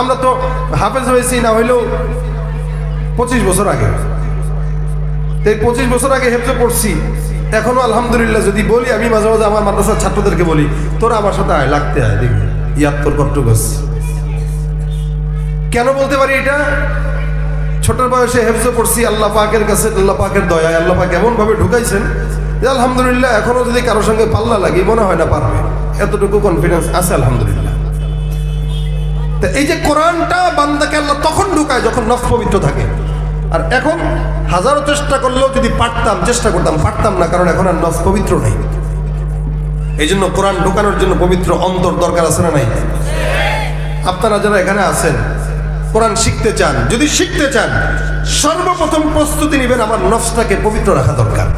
আমরা তো হাফেজ হয়েছি, না হইলেও পঁচিশ বছর আগে। এই পঁচিশ বছর আগে হেফজে পড়ছি। এখনও আলহামদুলিল্লাহ যদি বলি, আমি মাঝে মাঝে আমার মাদ্রাসার ছাত্রদেরকে বলি, তোরা আমার সাথে আয়, লাগতে আয়, দেখবি। ইয়াত্তর কট্টগস কেন বলতে পারি এটা? ছোটর বয়সে হেফজে পড়ছি, আল্লাহ পাকের কাছে, আল্লাহ পাকের দয়ায়, আল্লাহ পাক এমন ভাবে ঢুকাইছেন যে আলহামদুলিল্লাহ এখনও যদি কারোর সঙ্গে পাল্লা লাগে, মনে হয় না পারবে। এতটুকু কনফিডেন্স আছে, আলহামদুলিল্লাহ। এই যে কোরআনটা বান্দাকে আল্লাহ তখন ঢুকায় যখন নফ পবিত্র থাকে। আর এখন হাজারো চেষ্টা করলেও যদি পারতাম, চেষ্টা করতাম, পারতাম না, কারণ এখন আর নফ পবিত্র নেই। এই জন্য কোরআন ঢুকানোর জন্য পবিত্র অন্তর দরকার আছে না নাই? আপনারা যারা এখানে আছেন, কোরআন শিখতে চান, যদি শিখতে চান, সর্বপ্রথম প্রস্তুতি নেবেন আমার নফসটাকে পবিত্র রাখা দরকার।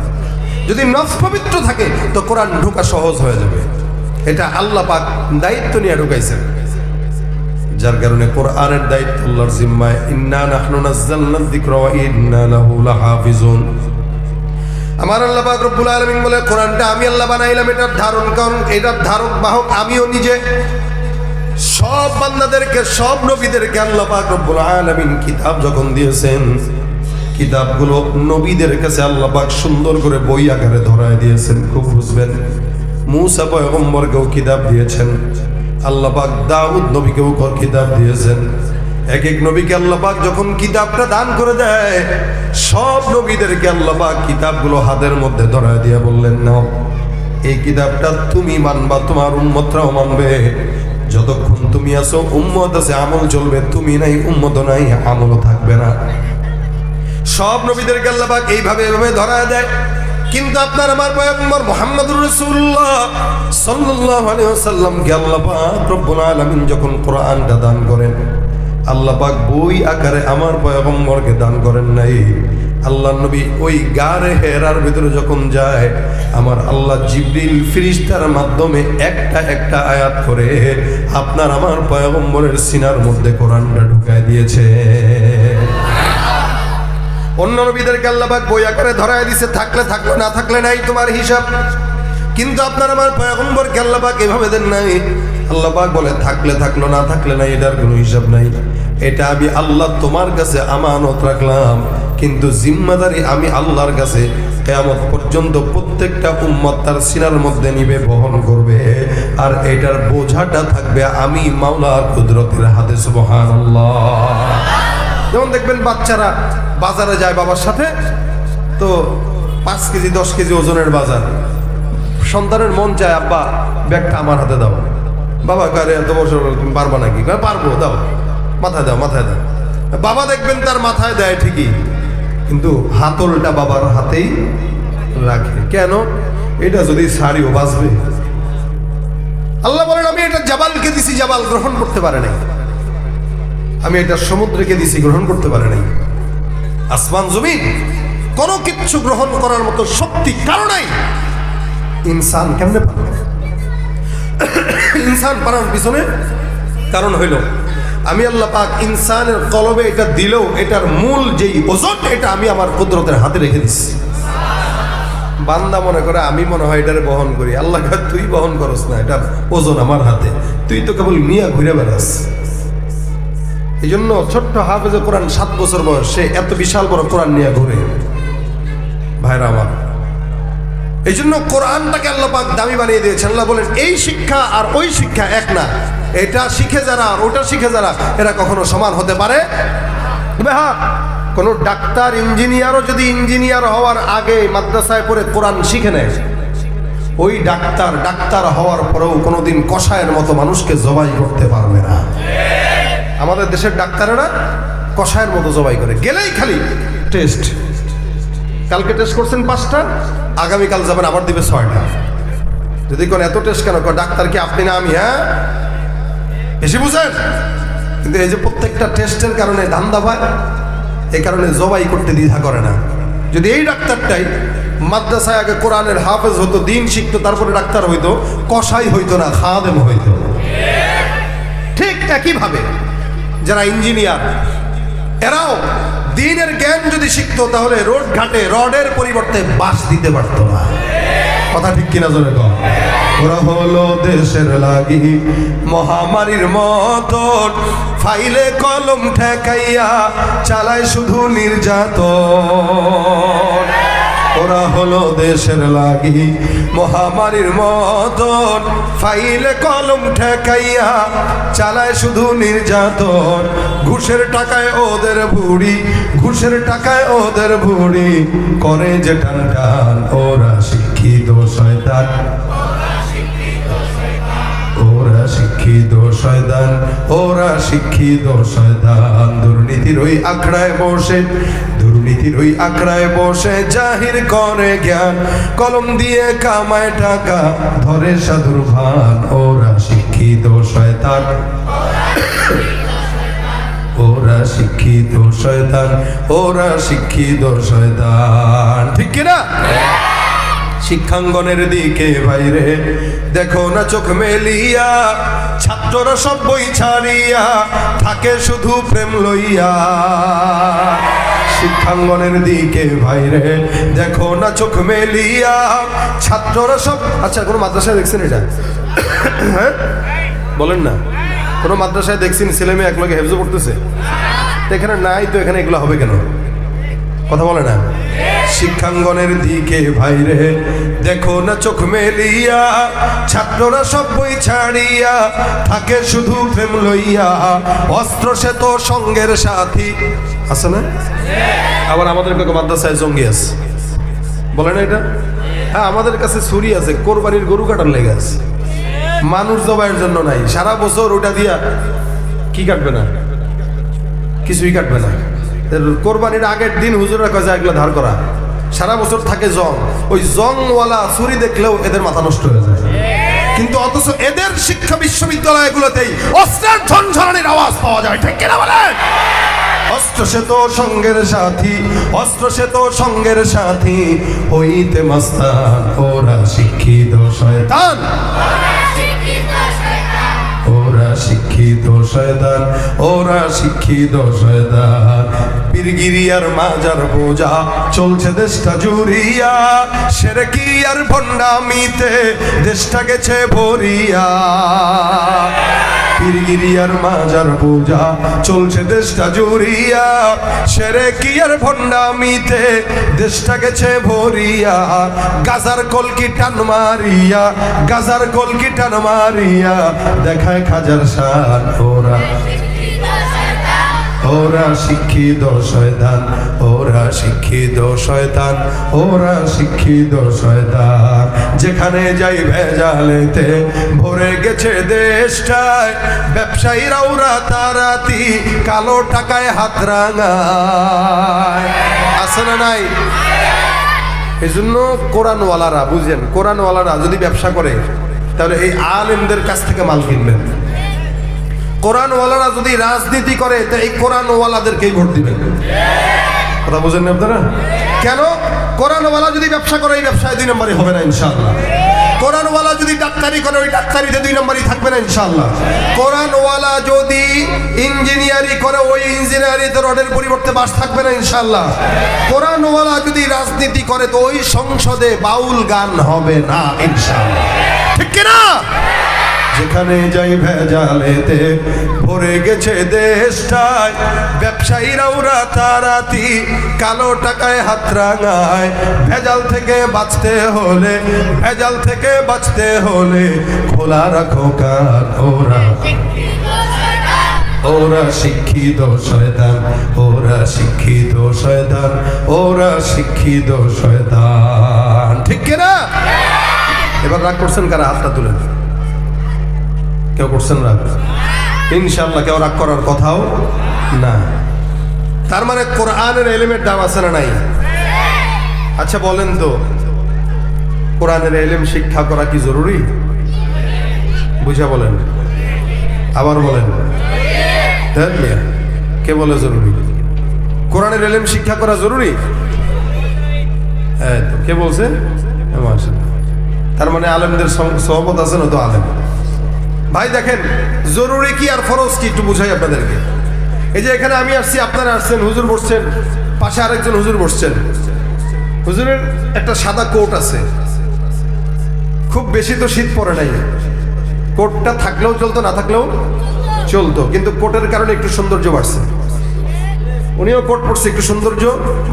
যদি নফস পবিত্র থাকে, তো কোরআন ঢোকা সহজ হয়ে যাবে। এটা আল্লাহ পাক দায়িত্ব নিয়ে ঢুকাইছেন। যার কারণে কোরআনের দায়িত্ব আল্লাহর জিম্মায়, ইন্না নাহনু নাযালনা যিকরা ওয়া ইন্না লাহু লাহাফিজুন। আমার আল্লাহ পাক রব্বুল আলামিন বলে, কোরআনটা আমি আল্লাহ বানাইলাম, এটার ধারণ কারণ, এটার ধারক বাহক আমিও নিজে। সব বান্দাদেরকে, সব নবীদেরকে আল্লাহ পাক রব্বুল আলামিন কিতাব যখন দিয়েছেন, কিতাবগুলো নবীদের কাছে আল্লাহ পাক সুন্দর করে বই আকারে ধরায় দিয়েছেন, খুব বুঝবেন। মুসা পয়গম্বরকেও কিতাব দিয়েছেন। আল্লাহ পাক দাউদ নবীকেও কিতাব দিয়েছেন। এক এক নবীকে আল্লাহ পাক যখন কিতাবটা দান করে দেয়, সব নবীদেরকে আল্লাহ পাক কিতাবগুলো হাতের মধ্যে ধরায় দিয়ে বললেন না এই কিতাবটা তুমি মানবা, তোমার উম্মতরাও মানবে। যতক্ষণ তুমি আছো, উম্মত আছে, আমল চলবে। তুমি নাই উম্মত নাই, আমলও থাকবে না। সব নবীদেরকে আল্লাহ পাক এইভাবে এইভাবে ধরা দেয়। কিন্তু আপনার আমার পয়গম্বর মুহাম্মদুর রসুল্লাহ সাল্লাল্লাহু আলাইহি ওয়াসাল্লামকে আল্লাহ পাক রব্বুল আলামিন যখন কোরআনটা দান করেন, আল্লাহ পাক বই আকারে আমার পয়গম্বরকে দান করেন নাই। আল্লাহ নবী ওই গারে হেরার ভিতরে যখন যায়, আমার আল্লাহ জিবরিল ফিরিস্তার মাধ্যমে একটা একটা আয়াত করে আপনার আমার পয়গম্বরের সিনার মধ্যে কোরআনটা ঢুকায় দিয়েছে। অন্য নবীদেরকে আল্লাহবাক বই আকারে ধরায় দিছে, থাকলে থাকল, না থাকলে নাই তোমার হিসাব। কিন্তু আপনার আমার পয়গম্বরকে আল্লাহবাক এভাবে দেন নাই। আল্লাহবাক বলে, থাকলে থাকল, না থাকলে নাই, এটার কোনো হিসাব নাই। এটা আমি আল্লাহ তোমার কাছে আমানত রাখলাম, কিন্তু জিম্মাদারি আমি আল্লাহর কাছে কেয়ামত পর্যন্ত প্রত্যেকটা উম্মত তার সিনার মধ্যে নিবে, বহন করবে। আর এটার বোঝাটা থাকবে আমি মাওলার কুদরতের হাতে, সুবহানাল্লাহ। যেমন দেখবেন বাচ্চারা বাজারে যায় বাবার সাথে, তো পাঁচ কেজি, দশ কেজি ওজনের বাজার। সন্তানের মন চায়, আব্বা, ব্যাগটা আমার হাতে দাও। বাবা কারে এত বছর তুমি পারবা নাকি? পারব, দাও। মাথায় দাও মাথায় দাও। বাবা দেখবেন তার মাথায় দেয় ঠিকই, কিন্তু হাতলটা বাবার হাতেই রাখে। কেন? এটা যদি সারিও বাঁচবে আল্লাহ বলেন, আমি এটা জাবালকে দিছি, জাবাল গ্রহণ করতে পারে নাই। আমি এটা সমুদ্রকে দিছি, গ্রহণ করতে পারে নাই। আসমান, জমিন, কোনো কিচ্ছু গ্রহণ করার মতো শক্তি কারও নাই। ইনসান কেমনে পারবে ইনসান পারার পিছনে কারণ হইল, আমি আল্লাহ পাক ইনসানের কলবে এটা দিলেও এটার মূল যেই ওজন, এটা আমি আমার কুদরতের হাতে রেখে দিচ্ছি বান্দা মনে করে, আমি মনে হয় এটারে বহন করি। আল্লাহ তুই বহন করস না, এটার ওজন আমার হাতে। তুই তো কেবল মিয়া ঘুরে বেড়াস। এই জন্য ছোট্ট হাফেজে কোরআন সাত বছর বয়স সে এত বিশাল বড় কোরআন নিয়ে ঘুরে। ভাইরা আমার এই জন্য কোরআনটাকে আল্লাহ পাক দামি বানিয়ে দিয়েছেন। আল্লাহ বলেন, এই শিক্ষা আর ওই শিক্ষা এক না। এটা শিখে যারা আর ওটা শিখে যারা, এরা কখনো সমান হতে পারে? হ্যাঁ কোনো ডাক্তার, ইঞ্জিনিয়ারও যদি ইঞ্জিনিয়ার হওয়ার আগে মাদ্রাসায় পড়ে কোরআন শিখে নেয়, ওই ডাক্তার ডাক্তার হওয়ার পরেও কোনোদিন কষায়ের মতো মানুষকে জবাই করতে পারবে না। আমাদের দেশের ডাক্তারেরা কষায়ের মতো জবাই করে। গেলেই খালি। টেস্ট। কালকে টেস্ট করছেন পাঁচটা আগামীকাল যাবেন আবার দিবে ছয়টা। যদি কোন এত টেস্ট কেন? ডাক্তার কি আপনি না আমি? হ্যাঁ? বেশি বুঝেন? কিন্তু এই যে প্রত্যেকটা টেস্টের কারণে ধান্দা পায় এই কারণে জবাই করতে দ্বিধা করে না। যদি এই ডাক্তারটাই মাদ্রাসায় আগে কোরআনের হাফেজ হতো দিন শিখতো তারপরে ডাক্তার হইতো কষাই হইতো না খাদেম হইতো। ঠিক একইভাবে যারা ইঞ্জিনিয়ার, এরাও দিনের জ্ঞান যদি শিখতো, তাহলে রোড ঘাটে রডের পরিবর্তে বাস দিতে পারতো না। কথা ঠিক কিনা জোরে কম হলো দেশের লাগি মহামারীর মতন ফাইলে কলম ঠেকাইয়া চালায় শুধু নির্যাতন। ওরা হলো দেশের লাগি। মহামারীর মতন ফাইলে কলম ঠেকাইয়া চালায় শুধু নির্যাতন। ঘুষের টাকায় ওদের বুড়ি ঘুষের টাকায় ওদের বুড়ি করে যে টান টান, ওরা শিক্ষিত শয়তান। ওরা শিক্ষিত শয়তান, ওরা শিক্ষিত শয়তান। দুর্নীতির ওই আখড়ায় বসে দুর্নীতির ওই আখড়ায় বসে জাহির করে জ্ঞান। কলম দিয়ে কামায় টাকা, ধরে সাধুর ভান। ওরা শিক্ষিত শয়তান। ওরা শিক্ষিত শয়তান। ওরা শিক্ষিত শয়তান। ঠিক কিনা? শিক্ষাঙ্গনের দিকে বাইরে দেখো না চোখ মেলিয়া, ছাত্ররা সব বই ছাড়িয়া, থাকে শুধু প্রেম লইয়া। শিক্ষাঙ্গনের দিকে বাইরে দেখো না চোখ মেলিয়া। ছাত্ররা সব আচ্ছা কোনো মাদ্রাসায় দেখছেন এটা? হ্যাঁ? বলেন না। কোনো মাদ্রাসায় দেখছেন ছেলে মেয়ে একলগে হেফজো পড়তেছে? এখানে নাই তো এখানে এগুলো হবে কেন? কথা বলে না? শিক্ষাঙ্গনের দিকে ভাইরে। দেখো না চোখ মেলিয়া, ছাত্ররা সব বই ছাড়িয়া, থাকে শুধু প্রেম লইয়া। অস্ত্র সে তো সঙ্গের সাথী। আছে না? আবার আমাদের মাদ্রাসায় জঙ্গি আছে। বলে না এটা? হ্যাঁ আমাদের কাছে ছুরি আছে, কোরবানির গরু কাটার লেগে আছে। মানুষ জবাইয়ের জন্য নাই। সারা বছর ওটা দিয়া কি কাটবে না? কিছুই কাটবে না। কোরবানির আগের দিন হুজুরের কাছে এগুলো ধার করা। সারা বছর থাকে জং। ওই জংওয়ালা ছুরি দেখলেও এদের মাথা নষ্ট হয়ে যায়। কিন্তু অথচ এদের শিক্ষা বিশ্ববিদ্যালয়গুলোতেই অস্ত্রের ঝনঝনানির আওয়াজ পাওয়া যায়, ঠিক কিনা বলেন? অস্ত্র সে তো সঙ্গের সাথী অস্ত্র সে তো সঙ্গের সাথী, হইতে মাস্তান ওরা শিক্ষিত শয়তান। শয়তান ওরা শিক্ষিত শয়তান পীরগিরিয়ার মাজার বোঝা চলছে দেশটা জুড়িয়া। সেরে কি আর ভণ্ডামিতে দেশটা গেছে ভরিয়া। পীরগিরিয়ার মাজার পূজা। চলছে দেশটা জুড়িয়া। সেরে কি আর ভণ্ডামিতে দেশটা গেছে ভরিয়া। গাজার কলকি টান মারিয়া, গাজার কলকি টান মারিয়া। দেখায় খাজার শান, ওরা। ওরা শিক্ষিত শয়তান ওরা শিক্ষিত শয়তান, ওরা শিক্ষিত শয়তান। যেখানে যাই ভেজালেতে ভরে গেছে দেশটায়, ব্যবসায়ীরাও রাতারাতি কালো টাকায় হাত রাঙায়। আছে না নাই? এই জন্য কোরআনওয়ালারা বুঝেন কোরআনওয়ালারা যদি ব্যবসা করে, তাহলে এই আলেমদের কাছ থেকে মাল কিনবেন। কোরআনওয়ালারা যদি রাজনীতি করে, তা এই কোরআনওয়ালাদেরকেই ভোট দিবেন। কথা বুঝেন না আপনারা? কেন? কোরআনওয়ালা যদি ব্যবসা করে, এই ব্যবসায় দুই নম্বরই হবে না, ইনশাআল্লাহ। কোরআনওয়ালা যদি ডাক্তারি করে, ওই ডাক্তারিতে দুই নম্বরই থাকবে না, ইনশাআল্লাহ। কোরআনওয়ালা যদি ইঞ্জিনিয়ারি করে, ওই ইঞ্জিনিয়ারিতে রডের পরিবর্তে বাস থাকবে না, ইনশাআল্লাহ। কোরআনওয়ালা যদি রাজনীতি করে, তো ওই সংসদে বাউল গান হবে না, ইনশাআল্লাহ। ঠিক কিনা? যেখানে যাই ভেজালেতে, ভরে গেছে দেশটায়। ব্যবসায়ীরাও রাতারাতি, কালো টাকায় হাত রাঙায়। ভেজাল থেকে বাঁচতে হলে, ভেজাল থেকে বাঁচতে হলে খোলা রাখো কান, ওরা ওরা শিক্ষিত শয়তান, ওরা শিক্ষিত শয়তান, ওরা শিক্ষিত শয়তান। ঠিক কিনা? এবার রাগ করছেন কারা? হাতটা তুলেন কেউ করছেন রাগ? ইনশাল্লাহ কেউ রাগ করার কথাও না। তার মানে কোরআনের এলিমের দাম আছে না নাই? আচ্ছা বলেন তো কোরআনের এলিম শিক্ষা করা কি জরুরি? বুঝা বলেন। আবার বলেন। কে বলে জরুরি? কোরআনের এলিম শিক্ষা করা জরুরি? তো, কে বলছে? তার মানে আলেমদের সহ- সহবত আছে না তো আলেম? ভাই, দেখেন, জরুরি কি আর ফরজ কি একটু বুঝাই আপনাদেরকে। এই যে এখানে আমি আসছি, আপনারা আসছেন, হুজুর বসছেন, পাশে আরেকজন হুজুর বসছেন। হুজুরের একটা সাদা কোট আছে। খুব বেশি তো শীত পড়ে নাই। কোটটা থাকলেও চলতো, না থাকলেও চলতো। কিন্তু কোটের কারণে একটু সৌন্দর্য বাড়ছে। উনিও কোট পড়ছে একটু সৌন্দর্য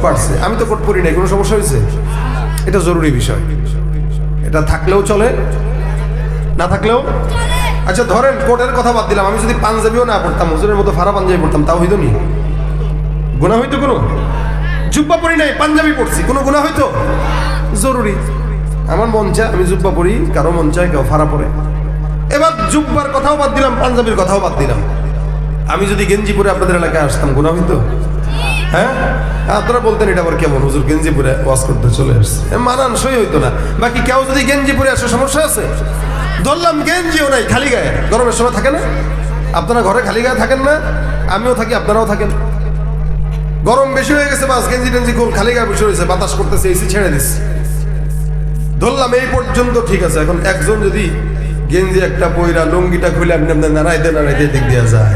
বাড়ছে। আমি তো কোট পরি নাই, কোনো সমস্যা হয়েছে? এটা জরুরি বিষয়। এটা থাকলেও চলে, না থাকলেও আচ্ছা ধরেন কোটের কথা বাদ দিলাম, আমি যদি পাঞ্জাবিও না পড়তাম, হুজুরের মতো ফারা পাঞ্জাবি পড়তাম, তাও হইতো নি? গুণা হইতো কোনো? জুব্বা পরি নাই, পাঞ্জাবি পড়ছি, কোনো গুণা হইতো? জরুরি। আমার মন চায় আমি জুব্বা পরি কারও মন চায় কেউ ফারা পরে এবার জুব্বার কথাও বাদ দিলাম, পাঞ্জাবির কথাও বাদ দিলাম। আমি যদি গেঞ্জি পরে আপনাদের এলাকায় আসতাম গুণা হইতো? হ্যাঁ? আপনারা বলতেন এটা আবার কেমন? হুজুর গেঞ্জি পরে ওয়াজ করতে চলে আসছে। মানানসই হইতো না। বাকি কেউ যদি গেঞ্জি পরে আসে, সমস্যা আছে? ধরলাম গেঞ্জিও নাই, খালি গায়ে। গরমের সময় থাকে না? আপনারা ঘরে খালি গায়ে থাকেন না? আমিও থাকি, আপনারাও থাকেন। গরম বেশি হয়ে গেছে, বাস, গেঞ্জি টেঞ্জি গোল খালি গায়ে বসে রয়েছে, বাতাস করতেছে, এসি ছেড়ে দিচ্ছে। ধরলাম, এই পর্যন্ত ঠিক আছে। এখন একজন যদি গেঞ্জি একটা পইরা, লুঙ্গিটা খুলে আপনি আপনার নাড়াইতে নাড়াইতে দিক দিয়ে যায়।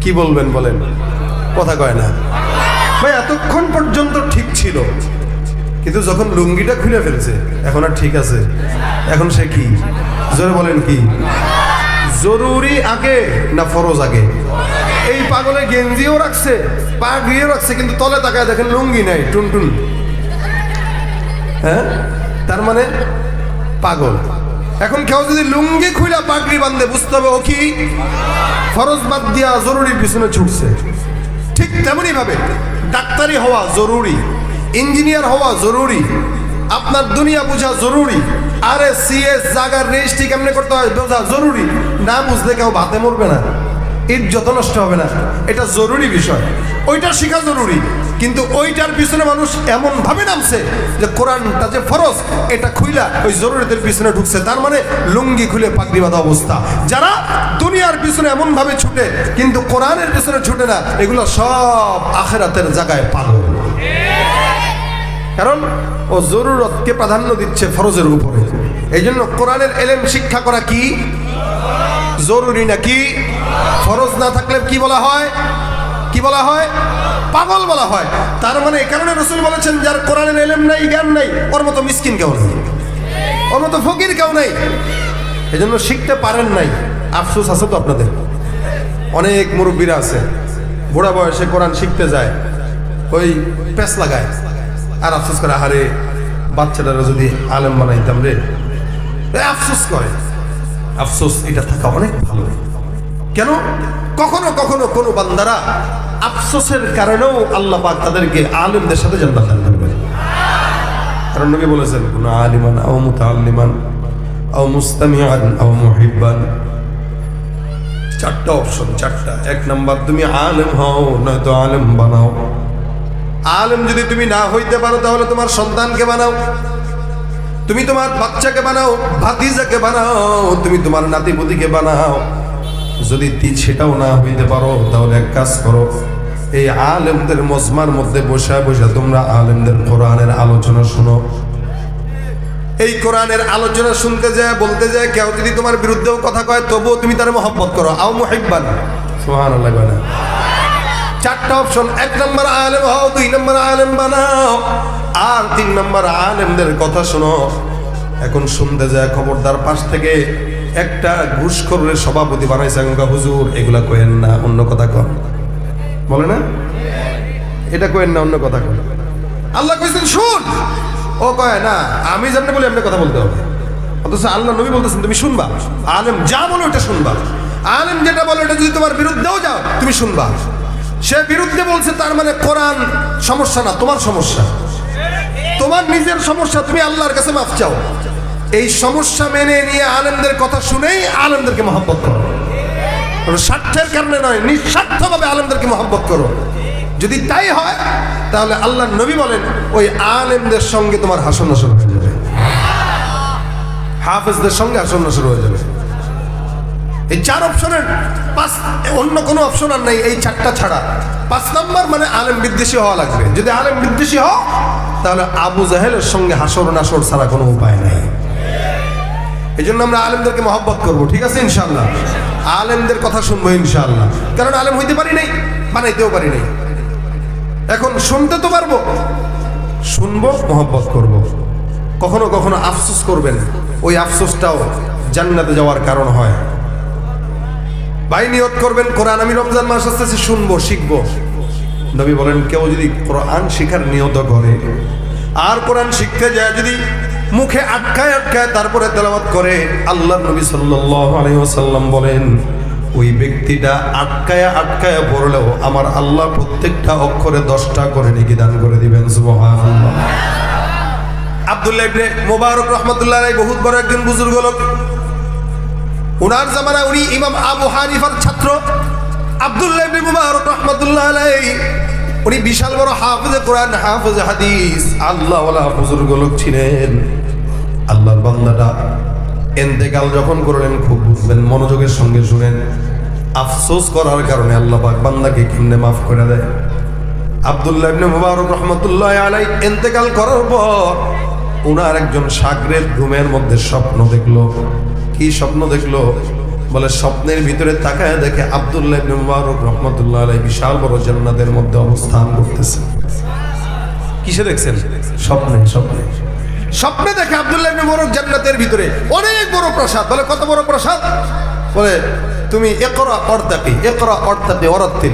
কি বলবেন বলেন? কথা কয় না। ভাই, এতক্ষণ পর্যন্ত ঠিক ছিল। কিন্তু যখন লুঙ্গিটা খুলে ফেলছে, এখন আর ঠিক আছে। এখন সে কি? জোরে বলেন কি? জরুরি আগে না ফরজ আগে? এই পাগলে গেঞ্জিও রাখছে পাগড়িও রাখছে, কিন্তু তলে তাকায় দেখেন লুঙ্গি নাই, টুনটুন। হ্যাঁ? তার মানে পাগল। এখন কেউ যদি লুঙ্গি খুইলা পাগড়ি বান্ধে বুঝতে হবে ও কি? ফরজ বাদ দিয়া জরুরির পিছনে ছুটছে। ঠিক তেমনই ভাবে ডাক্তারি হওয়া জরুরি। ইঞ্জিনিয়ার হওয়া জরুরি, আপনার দুনিয়া বোঝা জরুরি আরে সিএস জাগার রেজিস্ট্রি কেমনে করতে হয় বোঝা জরুরি, না বুঝলে কেউ ভাতে মরবে না, ইজ্জত নষ্ট হবে না, এটা জরুরি বিষয়, ওইটা শেখা জরুরি, কিন্তু ওইটার পিছনে মানুষ এমন ভাবে নামছে যে কোরআনটা যে ফরজ, এটা খুইলা ওই জরুরিদের পিছনে ঢুকছে, তার মানে লুঙ্গি খুলে পাগড়ি বাঁধা অবস্থা। যারা দুনিয়ার পিছনে এমন ভাবে ছুটে, কিন্তু কোরআনের পিছনে ছুটে না, এগুলো সব আখেরাতের জায়গায় পাগল। কারণ ও জরুরতকে প্রাধান্য দিচ্ছে ফরজের উপরে। এই জন্য কোরআনের এলেম শিক্ষা করা কি? জরুরি নাকি? ফরজ না থাকলে কি বলা হয়? কি বলা হয়? পাগল বলা হয়। তার মানে এই কারণে রসুল বলেছেন, যার কোরআনের এলেম নাই, জ্ঞান নাই, ওর মতো মিসকিন কেউ নেই। ওর মতো ফকির কেউ নেই। এই জন্য শিখতে পারেন নাই। আফসোস আছে তো আপনাদের? অনেক মুরব্বীরা আছে। বুড়া বয়সে কোরআন শিখতে যায়, ওই প্যাস লাগায়। আর আফসোস করে, আহারে, বাচ্চাটারা যদি আলেম বানাইতাম রে। আফসোস করে। আফসোস, এটা থাকা অনেক ভালো। কেন? কখনো কখনো কোনো বান্দারা আফসোসের কারণেও আল্লাহ পাক তাদেরকে আলেমদের সাথে জান্নাত দান করবেন কারণ নবী বলেছেন, কোন আলিমান আও মুতাআল্লিমান, আও মুস্তামিআন, আও মুহিব্বান। চারটা অপশন, চারটা। এক নাম্বার, তুমি আলেম হও, নয়তো আলেম বানাও। আলেম যদি তুমি না হইতে পারো, তাহলে তোমার সন্তানকে বানাও। তুমি তোমার বাচ্চাকে বানাও, ভাতিজাকে বানাও, তুমি তোমার নাতিপুতিকে বানাও। যদি সেটাও না হইতে পারো, তাহলে এক কাজ করো, এই আলেমদের মজমার মধ্যে বসে বসে তোমরা আলেমদের কোরআনের আলোচনা শোনো। এই কোরআনের আলোচনা শুনতে যায়, বলতে যায়, কেউ যদি তোমার বিরুদ্ধেও কথা কয়, তবুও তুমি তার মহব্বত করো। আও মুহিব্বান। সুবহানাল্লাহ কয় না। চারটা অপশন, এক নম্বর আলেম হও, দুই নম্বর আলেম বানাও। আর তিন নম্বর আলেমদের কথা শোনো। এখন শুনতে যায়, খবরদার পাশ থেকে একটা ঘুষখোরের সভাপতি বানাইছে গঙ্গা হুজুর। এগুলা কয়েন না, অন্য কথা কন। বলে না? এটা কয়েন না, অন্য কথা কন। আল্লাহ কইছেন, শুন। ও কয়, না, আমি যেমনি বলি, এমনি কথা বলতে হবে। অথচ আল্লাহ নবী বলতেছেন, তুমি শুনবা। আলেম যা বলো ওটা শুনবা। আলেম যেটা বলো এটা যদি তোমার বিরুদ্ধেও যাও, তুমি শুনবা। সে বিরুদ্ধে বলছে, তার মানে কোরআন সমস্যা না, তোমার সমস্যা। তোমার নিজের সমস্যা, তুমি আল্লাহর কাছে মাফ চাও। এই সমস্যা মেনে নিয়ে আলেমদের কথা শুনেই আলেমদেরকে মহব্বত করো। স্বার্থের কারণে নয়, নিঃস্বার্থভাবে আলেমদেরকে মহব্বত করো। যদি তাই হয়, তাহলে আল্লাহ নবী বলেন, ওই আলেমদের সঙ্গে তোমার হাসন নাসর হয়ে যাবে। হাফেজদের সঙ্গে হাসন নাসর হয়ে যাবে। এই চার অপশনের পাঁচ অন্য কোনো অপশন আর নাই, এই চারটা ছাড়া। পাঁচ নাম্বার মানে আলেম বিদ্বেষী হওয়া লাগবে। যদি আলেম বিদ্বেষী হও, তাহলে আবু জাহেলের সঙ্গে হাসর নাসর ছাড়া কোনো উপায় নাই। এই জন্য আমরা আলেমদেরকে মহব্বত করব, ঠিক আছে ইনশাল্লাহ আলেমদের কথা শুনব ইনশাল্লাহ কারণ আলেম হইতে পারি নাই, বানাইতেও পারি নাই। এখন শুনতে তো পারব, শুনব, মহব্বত করব। কখনো কখনো আফসোস করবেন, ওই আফসোসটাও জান্নাতে যাওয়ার কারণ হয়। ভাই নিয়ত করবেন, কোরআন আমি রমজান মাস আসতেছে, শুনব, শিখব। নবী বলেন, কেউ যদি কোরআন শিখার নিয়ত করে, আর কোরআন শিখতে যায়, যদি মুখে আটকায় আটকায় তারপরে তেলাওয়াত করে আল্লাহ নবী ওয়াসাল্লাম বলেন, ওই ব্যক্তিটা আটকায়া আটকায়া পড়লেও আমার আল্লাহ প্রত্যেকটা অক্ষরে দশটা করে নাকি দান করে দিবেন আব্দুল্লাহ ইবনে মুবারক রহমতুল্লাহ বহুত বড় একজন বুজুর্গ লোক। ওনার জামানা উনি ইমাম আবু হানিফার ছাত্র। আব্দুল্লাহ মুবারক রাহমাতুল্লাহ আলাইহি। উনি বিশাল বড় হাফেজে কোরআন, হাফেজে হাদিস। আল্লাহ বুজুর্গ লোক ছিলেন। আল্লাহর বান্দাটা এন্তেকাল যখন করলেন, খুব বুঝবেন, মনোযোগের সঙ্গে শুনেন। আফসোস করার কারণে আল্লাহ পাক বান্দাকে কেমনে মাফ করে দেয়? আব্দুল্লাহ ইবনে মুবারক রহমতুল্লাহ আলাই এন্তেকাল করার পর উনার একজন সাগরের ঘুমের মধ্যে স্বপ্ন দেখল। কি স্বপ্ন দেখল? বলে, স্বপ্নের ভিতরে তাকায় দেখে আবদুল্লাহ রহমতুল্লাহ আলাই বিশাল বড় জান্নাতের মধ্যে অবস্থান করতেছে। কিসে দেখছেন? স্বপ্নে স্বপ্নে। স্বপ্নে দেখে আব্দুল্লাহ ইবনে জান্নাতের ভিতরে অনেক বড় প্রাসাদ। বলে, কত বড় প্রাসাদ? বলে, তুমি একরা অর্দাকি একরা অর্দাকি অরত্তিল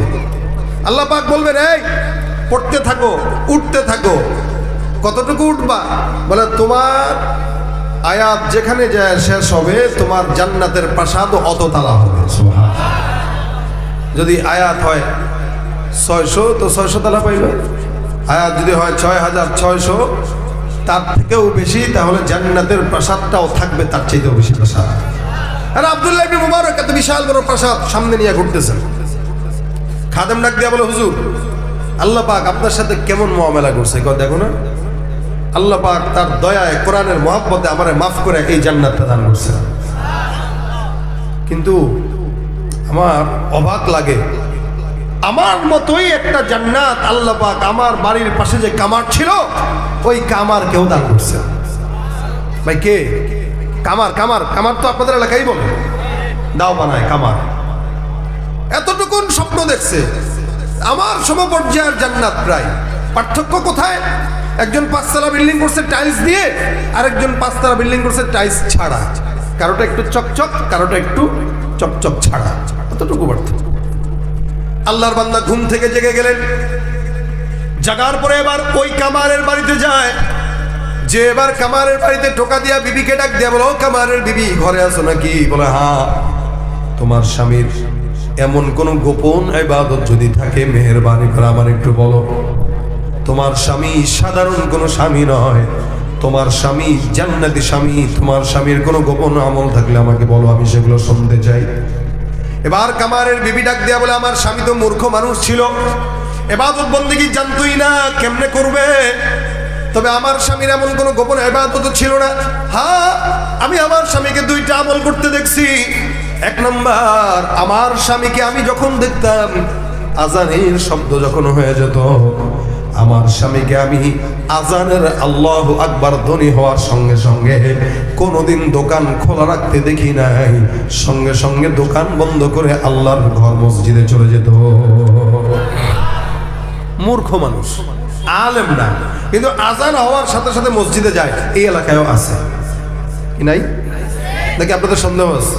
আল্লাহ পাক বলবেন, এই, পড়তে থাকো, উঠতে থাকো। কতটুকু উঠবা? বলে, তোমার আয়াত যেখানে যায় শেষ হবে, তোমার জান্নাতের প্রাসাদ অত তালা হবে। যদি আয়াত হয় ছয়শো, তো ছয়শো তালা পাইবে। আয়াত যদি হয় ছয় হাজার ছয়শো, তার থেকেও বেশি, তাহলে জান্নাতের প্রাসাদটাও থাকবে তার চাইতেও বেশি প্রাসাদ। আর আবদুল্লাহ মুবারক এত বিশাল বড় প্রাসাদ সামনে নিয়ে ঘুরতেছেন খাদেম ডাক দিয়া বলে, হুজুর, আল্লাহ পাক আপনার সাথে কেমন মোয়ামেলা করছে? দেখো না। আল্লাহ পাক তার দয়ায় কোরআনের মহাব্বতে আমারে মাফ করে এই জান্নাতটা দান করছে। কিন্তু আমার অবাক লাগে, আমার মতোই একটা জান্নাত আল্লাহ পাক আমার বাড়ির পাশে যে কামার ছিল, ওই কামার কেউ দান করছে। ভাই, কে? কামার কামার কামার তো আপনাদের এলাকায় বলে। দাও বানায় কামার। এতটুকুন স্বপ্ন দেখছে। আমার সমপর্যায়ের জান্নাত প্রায়। পার্থক্য কোথায়? একজন পাঁচতলা বিল্ডিং করছে টাইলস দিয়ে আর একজন পাঁচতলা বিল্ডিং করছে টাইলস ছাড়া। কারোটা একটু চকচক, কারোটা একটু চকচক ছাড়া। এতটুকু পার্থক্য। আল্লাহর বান্দা ঘুম থেকে জেগে গেলেন। জাগার পরে এবার ওই কামারের বাড়িতে যায়। যে এবার কামারের বাড়িতে টোকা দিয়া বিবিকে ডাক দিয়া বলো, "ও কামারের বিবি, ঘরে আছো নাকি? বলে হ্যাঁ। তোমার স্বামীর এমন কোন গোপন ইবাদত যদি থাকে, মেহেরবানি করে আমার একটু বলো। তোমার স্বামী সাধারণ কোনো স্বামী নয়। তোমার স্বামী জান্নাতি স্বামী, তোমার স্বামীর কোনো গোপন আমল থাকলে আমাকে বলো, আমি সেগুলো শুনতে চাই। এবার কামারের বিবি ডাক দেয়া বলে আমার স্বামী তো মূর্খ মানুষ ছিল। এবাদত বন্দিগি জানতই না কেমনে করবে? তবে আমার স্বামীর এমন কোনো গোপন এবাদত ছিল না। হ্যাঁ আমি আমার স্বামীকে দুইটা আমল করতে দেখছি। এক নম্বর, আমার স্বামীকে আমি যখন দেখতাম, আজানের শব্দ যখন হয়ে যেত আমার স্বামীকে আমি আজানের আল্লাহ আকবার ধ্বনি হওয়ার সঙ্গে সঙ্গে কোনোদিন দোকান খোলা রাখতে দেখি নাই। সঙ্গে সঙ্গে দোকান বন্ধ করে আল্লাহর ঘর মসজিদে চলে যেত। মূর্খ মানুষ, আলেম না। কিন্তু আজান হওয়ার সাথে সাথে মসজিদে যায়, এই এলাকায়ও আছে। কি নাই? নাকি আপনাদের সন্দেহ আছে?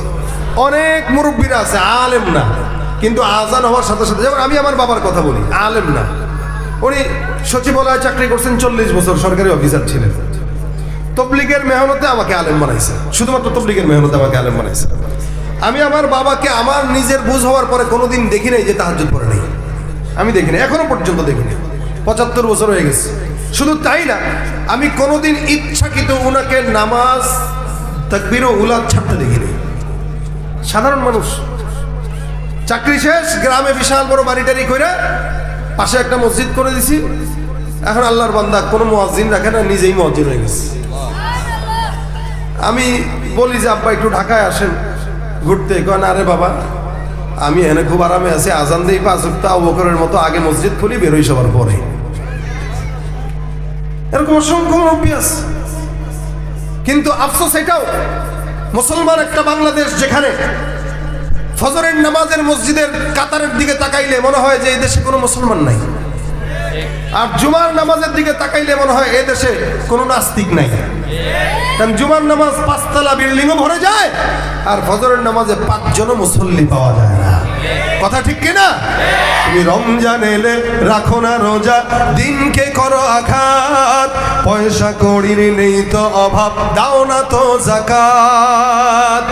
অনেক মুরব্বীরা আছে, আলেম না। কিন্তু আজান হওয়ার সাথে সাথে, যেমন আমি আমার বাবার কথা বলি, আলেম না। উনি সচিবালয়ে চাকরি করছেন চল্লিশ বছর, সরকারি অফিসার ছিলেন। তবলিগের মেহনতে আমাকে আলেম বানাইছে। শুধুমাত্র তবলিগের মেহনতে আমাকে আলেম বানাইছে। আমি আমার বাবাকে আমার নিজের বুঝ হওয়ার পরে কোনোদিন দেখি নাই যে তাহাজুদ পড়ে নেই। আমি দেখিনি, এখনও পর্যন্ত দেখিনি। পঁচাত্তর বছর হয়ে গেছে। শুধু তাই না, আমি কোনোদিন ইচ্ছাকৃত উনাকে নামাজ, তাকবির উলাদ ছাড়তে দেখিনি। সাধারণ মানুষ। চাকরি শেষ, গ্রামে বিশাল বড় বাড়ি টাড়ি করে পাশে একটা মসজিদ করে দিছি। এখন আল্লাহর বান্দা কোনো মসজিদ রাখে না, নিজেই মসজিদ হয়ে গেছে। আমি বলি যে, আব্বা, একটু ঢাকায় আসেন ঘুরতে। কয়, না রে বাবা, আমি এনে খুব আরামে আছি। আজান দিই পাঁচ বকরের মতো আগে মসজিদ খুলি, বেরোই সবার পরে। এরকম অসংখ্য আছে। কিন্তু আফসোস এটাও, মুসলমান একটা বাংলাদেশ যেখানে ফজরের নামাজের মসজিদের কাতারের দিকে তাকাইলে মনে হয় যে এই দেশে কোনো মুসলমান নাই। আর জুমার নামাজের দিকে তাকাইলে মনে হয় এ দেশে কোনো নাস্তিক নাই। কারণ জুমার নামাজ পাঁচতলা বিল্ডিংও ভরে যায়, আর ফজরের নামাজে পাঁচজনও মুসল্লি পাওয়া যায় না। কথা ঠিক কিনা তুমি রমজান এলে রাখো না রোজা, দিনকে করো আঘাত, পয়সা কড়ির নেই তো অভাব, দাও না তো জাকাত।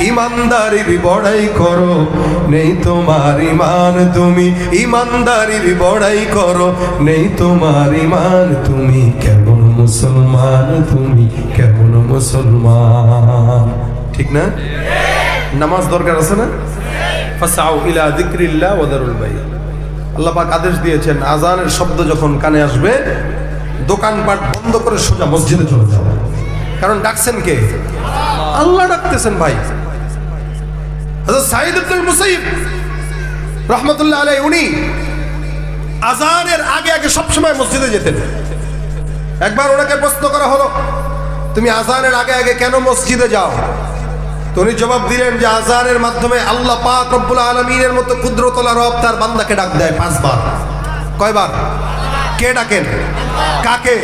ইমানদারির বড়াই করো। নেই তোমার ইমান তুমি। ইমানদারির বড়াই করো। নেই তোমার ইমান তুমি। কেমন মুসলমান তুমি? কেমন মুসলমান। ঠিক না? নামাজ দরকার আছে না? ফাসাউ ইলা যিকরিল্লাহ ওয়া দারুল বাই আল্লাহ পাক আদেশ দিয়েছেন আজানের শব্দ যখন কানে আসবে, দোকানপাট বন্ধ করে সোজা মসজিদে চলে যাও। কারণ ডাকছেন কে? আল্লাহ ডাকতেছেন ভাই। আলাইহি, উনি আজানের আগে আগে সব সময় মসজিদে যেতেন। একবার ওনাকে প্রশ্ন করা হলো, তুমি আজানের আগে আগে কেন মসজিদে যাও? উনি জবাব দিলেন যে আজানের মাধ্যমে আল্লাহ পাক রব্বুল আলমিনের মতো ক্ষুদ্রতলা রব তার বান্দাকে ডাক দেয় পাঁচবার। কয়বার? কে ডাকেন? কাকে?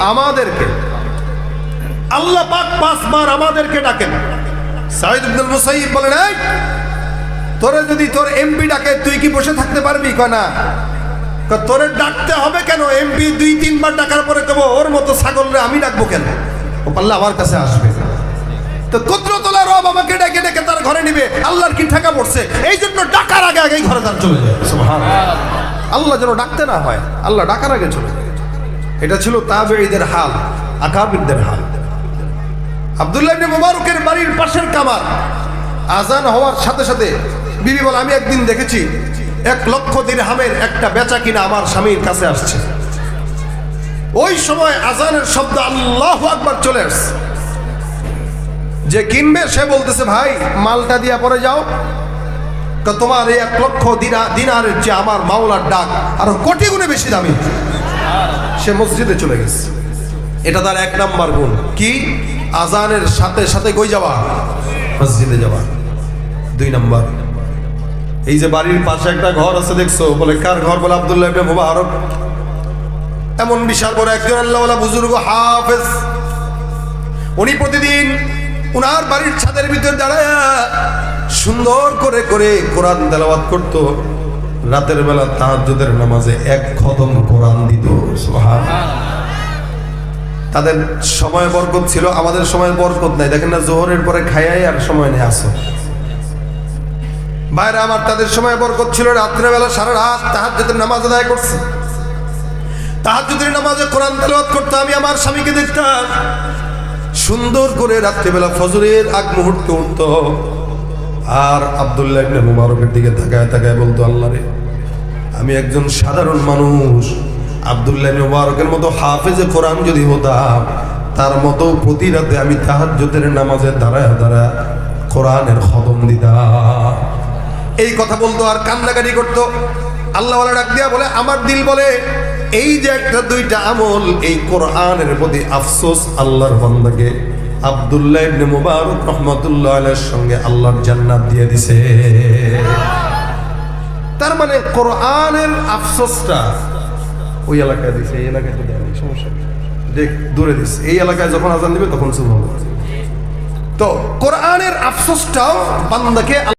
আমাদেরকে। আল্লাহ পাক পাঁচবার আমাদেরকে ডাকেন। তোরে যদি তোর এমপি তুই কি বসে থাকতে পারবি? তোরে ডাকতে হবে কেন? এমপি দুই, তিনবার ডাকার পরে ওর মতো আমি ডাকবো কেন? ও পারলে আমার কাছে আসবে। তো রব তার ঘরে নিবে। আল্লাহর কি ঠেকা পড়ছে? এই জন্য ডাকার আগে, আগেই ঘরে তার চলে যায়। আল্লাহ যেন ডাকতে না হয়, আল্লাহ ডাকার আগে চলে এটা ছিল তাবেঈদের হাল আকাবিরদের হাল। আব্দুল্লাহ ইবনে মুবারকের বাড়ির পাশের কামার আজান হওয়ার সাথে সাথে বিবি বলে, আমি একদিন দেখেছি এক লক্ষ দিরহামের একটা বেচা কিনা আমার স্বামীর কাছে আসছে। ওই সময় আজানের শব্দ আল্লাহ আকবার চলে আসছে। যে কিনবে, সে বলতেছে, ভাই, মালটা দিয়া পরে যাও। তা তোমার এই এক লক্ষ দিনা দিনারের যে আমার মাওলার ডাক, আরও কোটি গুণে বেশি দামি। সে মসজিদে চলে গেছে। এটা তার এক নাম্বার গুণ। কি? আজানের সাথে সাথে কই যাওয়া মসজিদে যাওয়া দুই নম্বর। এই যে বাড়ির পাশে একটা ঘর আছে, দেখছ? বলে, কার ঘর? বলে, আব্দুল্লাহ ইবনে মুবারক। এমন বিশাল বড় একজন আল্লাহওয়ালা বুজুর্গ হাফেজ। উনি প্রতিদিন উনার বাড়ির ছাদের ভিতর দাঁড়ায়, সুন্দর করে করে কোরআন তেলাওয়াত করত। রাতের বেলা তাহাজ্জুদের নামাজে এক খতম কোরআন দিত, সুবহানাল্লাহ। তাদের সময় বরকত ছিল, আমাদের সময় বরকত নাই। দেখেন না, জোহরের পরে খাইয়াই আর সময় নেই আসো বাইরে আমার তাদের সময় বরকত ছিল, রাত্রেবেলা সারা রাত তাহাজ্জুদের নামাজ আদায় করছে। তাহার যদি নামাজে কোরআন তেলাওয়াত করতে আমি আমার স্বামীকে দেখতাম। সুন্দর করে রাত্রিবেলা ফজরের আগ মুহূর্তে উঠতো। আর আবদুল্লাহ মুবারকের দিকে তাকায় তাকায় বলতো, আল্লাহ রে, আমি একজন সাধারণ মানুষ। আব্দুল্লাহ মুবারকের মতো হাফেজে কোরআন যদি হতাম, তার মতো প্রতি রাতে আমি তাহাজ্জুদের নামাজে দাঁড়ায় দাঁড়ায় কোরআনের খতম দিতাম। এই কথা বলতো আর কান্নাকাটি করতো। আল্লাহ ডাক দিয়া বলে, আমার দিল বলে, এই যে একটা দুইটা আমল, এই কোরআনের প্রতি আফসোস আল্লাহর বান্দাকে। আব্দুল্লাহ ইবনে মুবারক রহমাতুল্লাহ আলাইহির সঙ্গে আল্লাহর জান্নাত দিয়ে দিছে। তার মানে কোরআনের আফসোসটা ওই এলাকায় দিছে, এই এলাকায় তো দেয়নি, সমস্যা দেখ, দূরে দিস। এই এলাকায় যখন আজান দিবে, তখন শুরু হবে। তো কোরআনের আফসোসটাও বান্দাকে